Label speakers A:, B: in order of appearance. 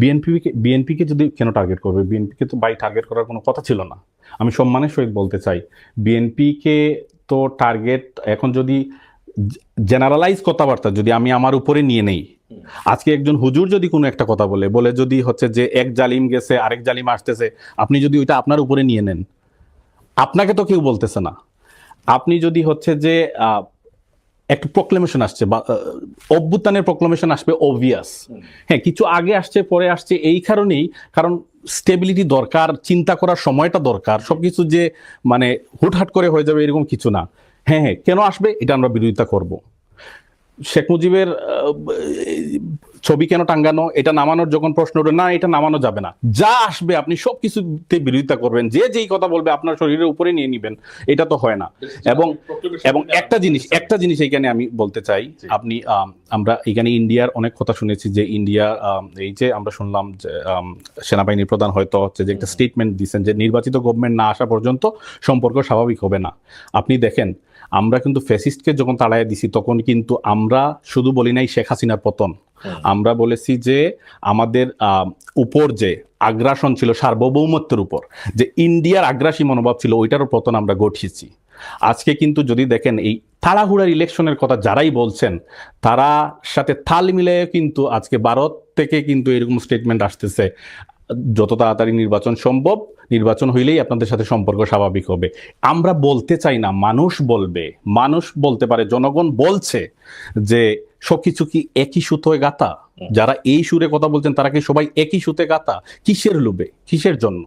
A: বিএনপিকে বিএনপিকে যদি কেন টার্গেট করবে? বিএনপিকে তো বাই টার্গেট করার কোনো কথা ছিল না। আমি সম্মানের সহিত বলতে চাই, বিএনপিকে তো টার্গেট এখন যদি জেনারেলাইজ কথাবার্তা যদি আমি আমার উপরে নিয়ে নেই, আজকে একজন হুজুর যদি কোনো একটা কথা বলে বলে যদি হচ্ছে যে এক জালিম গেছে, আরেক জালিম আসতেছে, আপনি যদি ওইটা আপনার উপরে নিয়ে নেন, আপনাকে তো কেউ বলতেছে না। আপনি যদি হচ্ছে যে একটা প্রক্লেমেশন আসছে বা অভ্যুত্থানের প্রক্লেমেশন আসবে অবভিয়াস হ্যাঁ কিছু আগে আসছে, পরে আসছে এই কারণেই, কারণ স্টেবিলিটি দরকার, চিন্তা করার সময়টা দরকার সব কিছু যে মানে হুটহাট করে হয়ে যাবে এরকম কিছু না। হ্যাঁ হ্যাঁ কেন আসবে? এটা আমরা বিরোধিতা করব। শেখ মুজিবের ছবি কেন টাঙ্গানো এটা নামানোর যখন প্রশ্ন ওঠে না এটা নামানো যাবে না। যা আসবে আপনি সব কিছুতে বিরোধিতা করবেন যে যেই কথা বলবে আপনার শরীরের উপরে নিয়ে নিবেন এটা তো হয় না। এবং এবং একটা জিনিস একটা জিনিস এইখানে আমি বলতে চাই আপনি আম, আমরা এখানে ইন্ডিয়ার অনেক কথা শুনেছি যে ইন্ডিয়া এই যে আমরা শুনলাম যে সেনাবাহিনীর প্রধান হয়তো হচ্ছে যে একটা স্টেটমেন্ট দিচ্ছেন যে নির্বাচিত গভর্নমেন্ট না আসা পর্যন্ত সম্পর্ক স্বাভাবিক হবে না। আপনি দেখেন আমরা কিন্তু ফ্যাসিস্টকে যখন তাড়াইয়া দিছি তখন কিন্তু আমরা শুধু বলি নাই শেখ হাসিনার পতন। আমরা বলেছি যে আমাদের উপর যে আগ্রাসন ছিল, সার্বভৌমত্বের উপর, যে ইন্ডিয়ার আগ্রাসী মনোভাব ছিল ওইটারও পতন আমরা ঘটিয়েছি আজকে কিন্তু যদি দেখেন, এই তাড়াহুড়ার ইলেকশনের কথা যারাই বলছেন, তারা সাথে তাল মিলিয়ে কিন্তু আজকে ভারত থেকে কিন্তু এরকম স্টেটমেন্ট আসতেছে, যত তাড়াতাড়ি নির্বাচন সম্ভব, নির্বাচন হইলেই আপনাদের সাথে সম্পর্ক স্বাভাবিক হবে। আমরা বলতে চাই না, মানুষ বলবে, মানুষ বলতে পারে, জনগণ বলছে যে সবকিছু কি একই সুতোয় গাতা যারা এই সুরে কথা বলছেন তারা কি সবাই একই সুতে গাতা কিসের লোভে? কিসের জন্য?